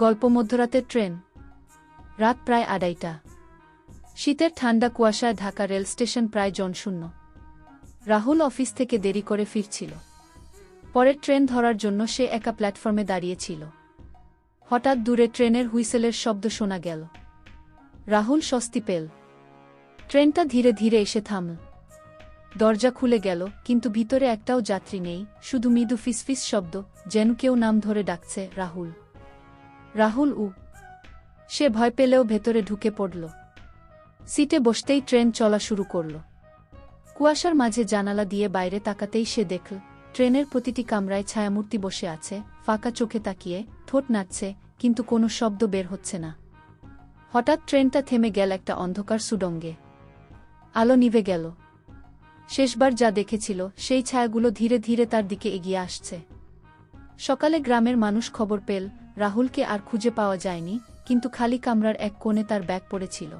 গল্প মধ্যরাতের ট্রেন। রাত প্রায় আড়াইটা। শীতের ঠান্ডা কুয়াশায় ঢাকা রেল স্টেশন প্রায় জনশূন্য রাহুল অফিস থেকে দেরি করে ফিরছিল। পরের ট্রেন ধরার জন্য সে একা প্ল্যাটফর্মে দাঁড়িয়েছিল হঠাৎ দূরে ট্রেনের হুইসেলের শব্দ শোনা গেল। রাহুল স্বস্তি পেল। ট্রেনটা ধীরে ধীরে এসে থামল। দরজা খুলে গেল, কিন্তু ভিতরে একটাও যাত্রী নেই, শুধু মৃদু ফিসফিস শব্দ, যেন কেউ নাম ধরে ডাকছে, রাহুল। রাহুল উ। সে ভয় পেলেও ভেতরে ঢুকে পড়ল। সিটে বসতেই ট্রেন চলা শুরু করল। কুয়াশার মাঝে জানালা দিয়ে বাইরে তাকাতেই সে দেখল, ট্রেনের প্রতিটি কামরায় ছায়ামূর্তি বসে আছে, ফাঁকা চোখে তাকিয়ে, ঠোঁট নাচছে কিন্তু কোনো শব্দ বের হচ্ছে না। হঠাৎ ট্রেনটা থেমে গেল একটা অন্ধকার সুডঙ্গে। আলো নিভে গেল। শেষবার যা দেখেছিল, সেই ছায়াগুলো ধীরে ধীরে তার দিকে এগিয়ে আসছে। সকালে গ্রামের মানুষ খবর পেল রাহুলকে আর খুঁজে পাওয়া যায়নি কিন্তু খালি কামরার এক কোণে তার ব্যাগ পড়েছিল।